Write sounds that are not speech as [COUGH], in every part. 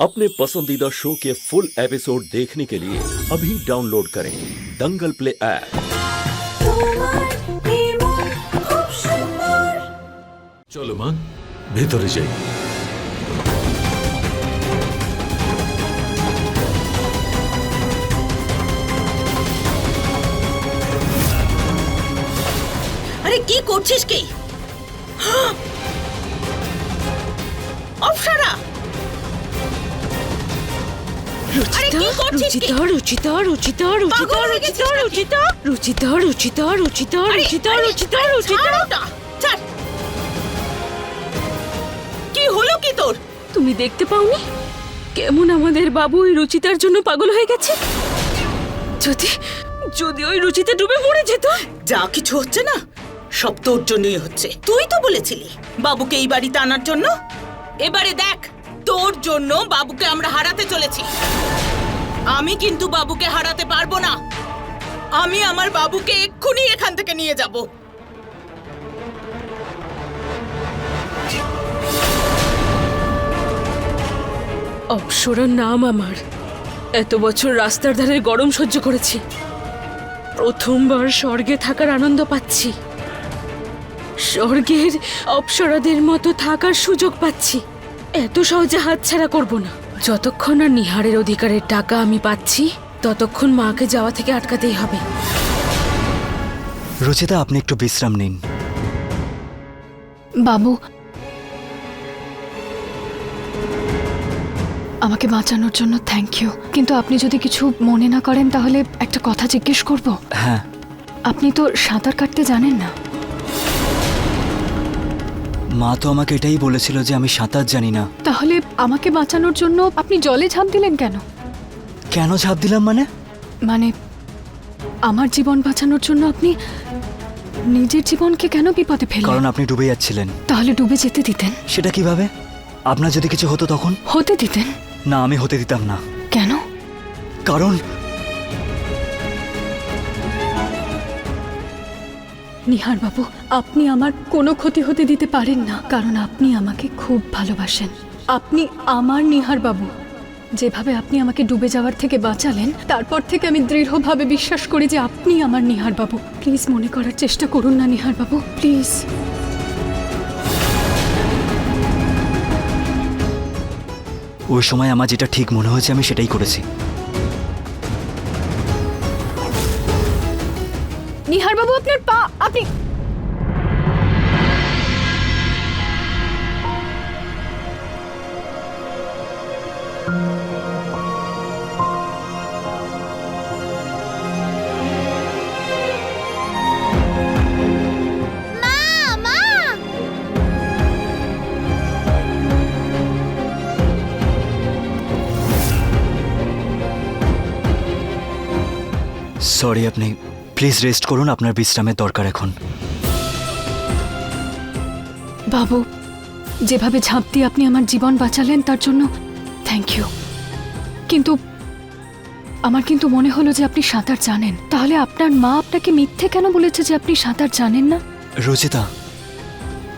अपने पसंदीदा शो के फुल एपिसोड देखने के लिए अभी डाउनलोड करें दंगल प्ले ऐप তোমার নির্মল খুব সুন্দর চলো মা ভেতরে যাই আরে কি করছিস কি অপসরা আরে কি করছিস? কি রুচিতা রুচিতা রুচিতা পাগল রুচিতা রুচিতা গেছিস রুচিতা রুচিতা রুচিতা রুচিতা আরে, রুচিতা আরে, রুচিতা রুচিতা। ওটা, ছাড়। কি হলো কি তোর? তুমি দেখতে পাওনি? কেমন আমাদের বাবু ওই রুচিতার জন্য পাগল হয়ে গেছে? যদি যদি ওই রুচিতে ডুবে মরে যেত? যা কিছু হচ্ছে না সব তোর জন্যই হচ্ছে। তুই তো বলেছিলি বাবুকে এই বাড়িতে আনার জন্য। এবারে দেখ তোর জন্য বাবুকে আমরা হারাতে চলেছি। আমি কিন্তু বাবুকে হারাতে পারব না। আমি আমার বাবুকে এক্ষুনি এখান থেকে নিয়ে যাব। অপসরার নাম আমার। এত বছর রাস্তার ধারে গরম সহ্য করেছি। প্রথমবার স্বর্গে থাকার আনন্দ পাচ্ছি। স্বর্গের অপসরাদের মতো থাকার সুযোগ পাচ্ছি। এত সহজে হাতছাড়া করব না। যতক্ষণ না নিহারের অধিকারের টাকা আমি পাচ্ছি ততক্ষণ মাকে যাওয়া থেকে আটকাতেই হবে। রুচিতা আপনি একটু বিশ্রাম নিন। বাবু আমাকে বাঁচানোর জন্য থ্যাংক ইউ কিন্তু আপনি যদি কিছু মনে না করেন তাহলে একটা কথা জিজ্ঞেস করব। হ্যাঁ। আপনি তো সাঁতার কাটতে জানেন না। মা তো আমাকে এটাই বলেছিল যে আমি সাঁতার জানি না। তাহলে আমাকে বাঁচানোর জন্য আপনি জলে ঝাঁপ দিলেন কেন? কেন ঝাঁপ দিলাম মানে? মানে আমার জীবন বাঁচানোর জন্য আপনি নিজের জীবনকে কেন বিপদে কারণ ফেললেন আপনি ডুবে যাচ্ছিলেন। তাহলে ডুবে যেতে দিতেন। সেটা কীভাবে? আপনার যদি কিছু হতো তখন? হতে দিতেন। না আমি হতে দিতাম না। কেন? কারণ নিহার বাবু আপনি আমার কোনো ক্ষতি হতে দিতে পারেন না। কারণ আপনি আমাকে খুব ভালোবাসেন। আপনি আমার নিহার বাবু। যেভাবে আপনি আমাকে ডুবে যাওয়ার থেকে বাঁচালেন তারপর থেকে আমি দৃঢ়ভাবে বিশ্বাস করি যে আপনি আমার নিহার বাবু। প্লিজ মনে করার চেষ্টা করুন না নিহার বাবু প্লিজ। ওই সময় আমার যেটা ঠিক মনে হয়েছে আমি সেটাই করেছি। নিহার বাবু আপনার পা আপনি সরি আপনি প্লিজ রেস্ট করুন আপনার বিশ্রামের দরকার এখন। বাবু যেভাবে ঝাঁপ দিয়ে আপনি আমার জীবন বাঁচালেন তার জন্য থ্যাংক ইউ কিন্তু আমার কিন্তু মনে হলো যে আপনি সাঁতার জানেন। তাহলে আপনার মা আপনাকে মিথ্যে কেন বলেছে যে আপনি সাঁতার জানেন না? রুচিতা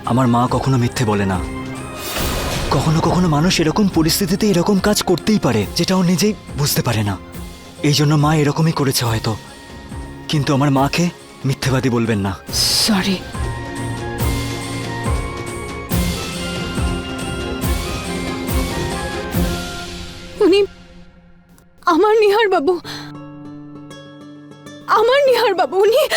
আমার মা কখনো মিথ্যে বলে না। কখনো কখনো মানুষ এরকম পরিস্থিতিতে এরকম কাজ করতেই পারে যেটা ও নিজেই বুঝতে পারে না। এই জন্য মা এরকমই করেছে হয়তো। কিন্তু আমার মাকে মিথ্যেবাদী বলবেন না। সরি উনি আমার নিহার বাবু। আমার নিহার বাবু, উনি।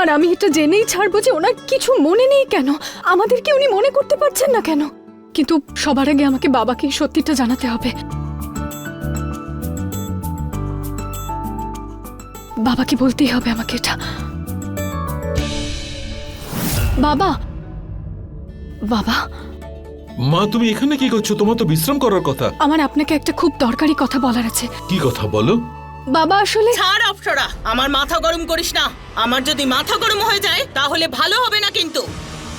আর আমি এটা জেনেই ছাড়বো যে ওনার কিছু মনে নেই কেন? আমাদেরকে উনি মনে করতে পারছেন না কেন? কিন্তু সবার আগে আমাকে বাবাকে সত্যিটা জানাতে হবে। বাবাকে বলতেই হবে আমাকে এটা। বাবা! বাবা! মা তুমি এখানে কি করছ? তোমার তো বিশ্রাম করার কথা। আমার আপনাকে একটা খুব দরকারি কথা বলার আছে। কি কথা বলো? বাবা আসলে ছাড় অপসরা! আমার মাথা গরম করিস না। আমার যদি মাথা গরম হয়ে যায় তাহলে ভালো হবে না কিন্তু।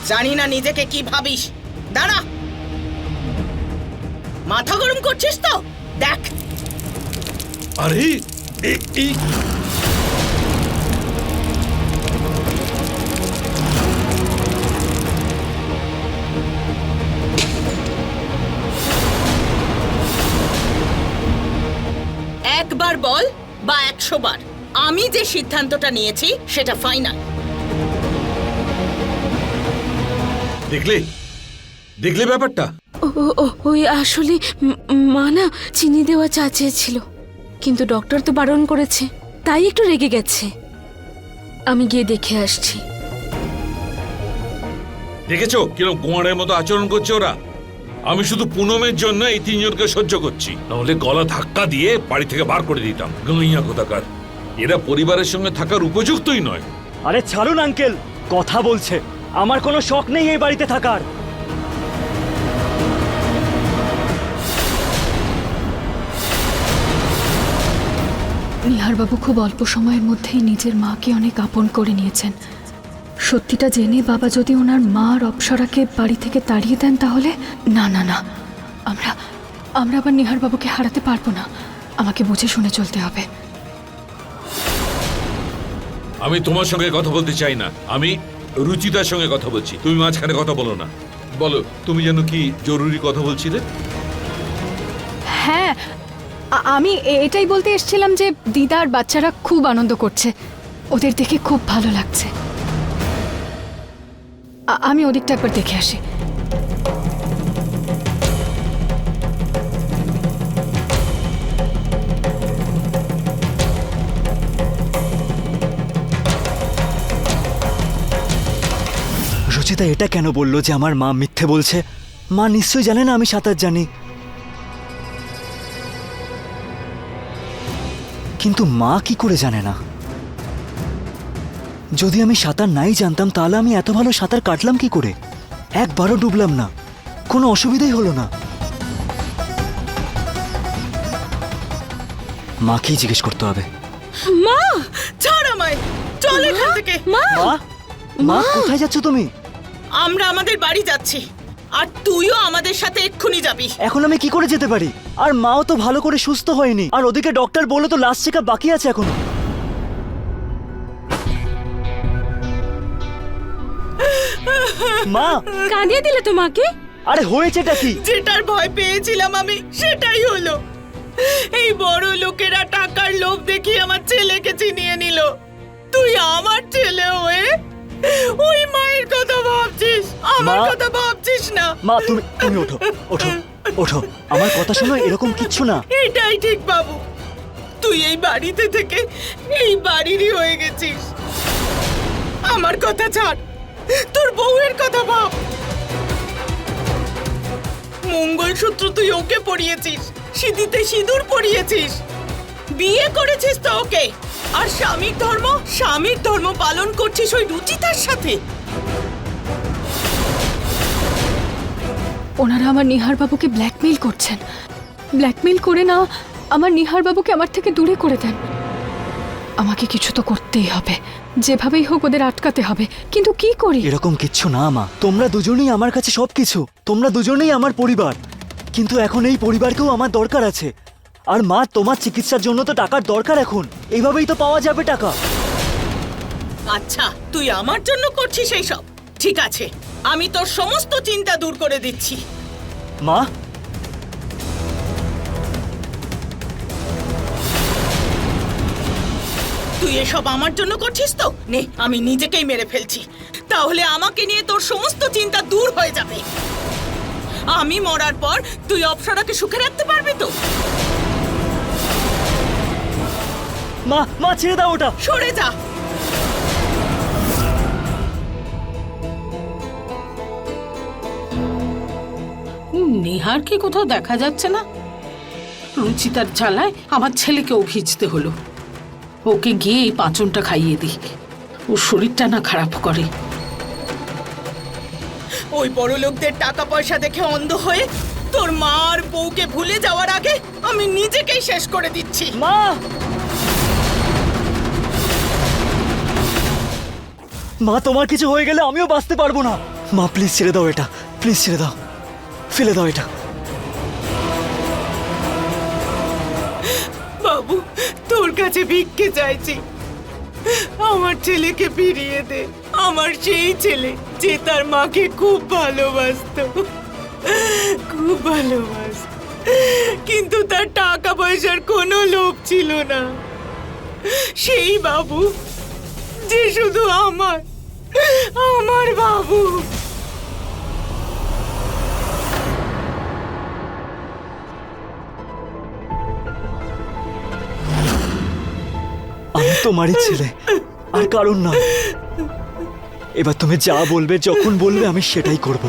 জানি না নিজেকে কি ভাবিস। দাঁড়া। মাথা গরম করছিস তো? দেখ। আরে একবার বল বা একশো বার। আমি যে সিদ্ধান্তটা নিয়েছি সেটা ফাইনাল দেখলে? দেখলে ব্যাপারটা? ওই আসলে মানা চিনি দেওয়া চা চেয়েছিল কিন্তু ডক্টর তো বারণ করেছে তাই একটু রেগে গেছে। আমি গিয়ে দেখে আসছি। দেখেছ কীরকম কুমারের মতো আচরণ করছে ওরা? আমি শুধু পুনমের জন্য এই তিনজনকে সহ্য করছি। নাহলে গলা ধাক্কা দিয়ে বাড়ি থেকে বার করে দিতাম। গাঁইয়া কোথাকার? এরা পরিবারের সঙ্গে থাকার উপযুক্তই নয়। আরে ছাড়ুন আঙ্কেল। কথা বলছে। আমার কোনো শখ নেই এই বাড়িতে থাকার। নিহারবাবু খুব অল্প সময়ের মধ্যেই নিজের মাকে অনেক আপন করে নিয়েছেন। সত্যিটা জেনে বাবা যদি ওনার মা আর অপ্সরাকে বাড়ি থেকে তাড়িয়ে দেন তাহলে না না না। আমরা আমরা আবার নিহারবাবুকে হারাতে পারব না। আমাকে বুঝে শুনে চলতে হবে। আমি তোমার সঙ্গে কথা বলতে চাই না। আমি রুচিতার সঙ্গে কথা বলছি। তুমি মাঝখানে কথা বলো না। বলো তুমি যেন কি জরুরি কথা বলছিলে? হ্যাঁ আমি এটাই বলতে এসেছিলাম যে দিদা আর বাচ্চারা খুব আনন্দ করছে। ওদের দেখে খুব ভালো লাগছে। আমি ওদিকটা একবার দেখে আসি। রুচিতা এটা কেন বলল যে আমার মা মিথ্যে বলছে? মা নিশ্চয়ই জানে না আমি সাঁতার জানি। কিন্তু মা কি করে জানে না? যদি আমি সাঁতার নাই জানতাম তাহলে আমি এত ভালো সাঁতার কাটলাম কি করে? একবারও ডুবলাম না। কোনো অসুবিধাই হলো না। মাকেই জিজ্ঞেস করতে হবে। মা ছাড় আমায়। চল এখান থেকে। মা? মা মা? কোথায় যাচ্ছ তুমি? আমরা আমাদের বাড়ি যাচ্ছি। আর তুইও আমাদের সাথে এক্ষুনি যাবি। এখন আমি কি করে যেতে পারি? আর মাও তো ভালো করে সুস্থ হয়নি। আর ওদিকে ডক্টর বলল তো লাস্ট চেক বাকি আছে এখনও। মা! কাঁদিয়ে দিলে তো মাকে? আরে হয়েছেটা কি? যেটার ভয় পেয়েছিলাম আমি সেটাই হলো। এই বড় লোকেরা টাকার লোভ দেখিয়ে আমার ছেলেকে চিনিয়ে নিল। তুই আমার ছেলে হয়ে [LAUGHS] ওই মায়ের কথা ভাবছিস? আমার মা- কথা ভাবছিস না? মা তুমি তুমি ওঠো ওঠো ওঠো। আমার কথা শোনো এরকম কিচ্ছু না। এটাই ঠিক বাবু। তুই এই বাড়িতে থেকে এই বাড়িরই হয়ে গেছিস। আমার কথা ছাড়। তোর বউয়ের কথা ভাব। মঙ্গলসূত্র তুই ওকে পরিয়েছিস সিঁথিতে সিঁদুর পরিয়েছিস বিয়ে করেছিস তো ওকে? আর স্বামীর ধর্ম? স্বামীর ধর্ম পালন করছিস ওই রুচিতার সাথে? ওনারা আমার নিহারবাবুকে ব্ল্যাকমেইল করছেন। ব্ল্যাকমেইল করে না আমার নিহারবাবুকে আমার থেকে দূরে করে দেন। আমাকে কিছু তো করতেই হবে। যেভাবেই হোক ওদের আটকাতে হবে। কিন্তু কি করি? এরকম কিচ্ছু না মা। তোমরা দুজনেই আমার কাছে সবকিছু। তোমরা দুজনেই আমার পরিবার। কিন্তু এখন এই পরিবারকেও আমার দরকার আছে। আর মা তোমার চিকিৎসার জন্য তো টাকার দরকার এখন। এইভাবেই তো পাওয়া যাবে টাকা। আচ্ছা তুই আমার জন্য করছিস এই সব ঠিক আছে আমি তোর সমস্ত চিন্তা দূর করে দিচ্ছি। মা? তুই এসব আমার জন্য করছিস তো? নে আমি নিজেকেই মেরে ফেলছি। তাহলে আমাকে নিয়ে তোর সমস্ত চিন্তা দূর হয়ে যাবে। আমি মরার পর তুই অপসরাকে সুখে রাখতে পারবি তো? মা মা ছেড়ে দাও ওটা। সরে যা। নেহার কি কোথাও দেখা যাচ্ছে না? রুচিতার জ্বালায় আমার ছেলেকেও ভিজতে হলো। ওকে গিয়ে এই পাঁচনটা খাইয়ে দিই। ওর শরীরটা না খারাপ করে। ওই বড় লোকদের টাকা পয়সা দেখে অন্ধ হয়ে তোর মা আর বউকে ভুলে যাওয়ার আগে আমি নিজেকেই শেষ করে দিচ্ছি। মা! মা, তোমার কিছু হয়ে গেলে আমিও বাঁচতে পারব না। মা প্লিজ ছেড়ে দাও এটা। প্লিজ ছেড়ে দাও। ফেলে দাও এটা। বাবু, তোর কাছে ভিক্ষে চাইছি। আমার ছেলেকে ফিরিয়ে দে। আমার সেই ছেলে, যে তার মাকে খুব ভালোবাসতো। খুব ভালোবাসতো। কিন্তু তার টাকা পয়সার কোনো লোভ ছিল না। সেই বাবু, যে শুধু আমার। আমার বাবু। আমি তোমারই ছেলে, আর কারণ না। এবার তুমি যা বলবে, যখন বলবে, আমি সেটাই করব।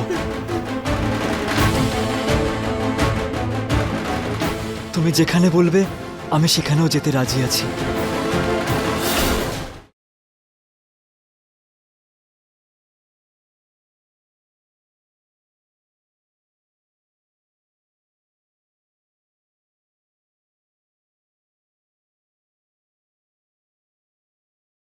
তুমি যেখানে বলবে, আমি সেখানেও যেতে রাজি আছি।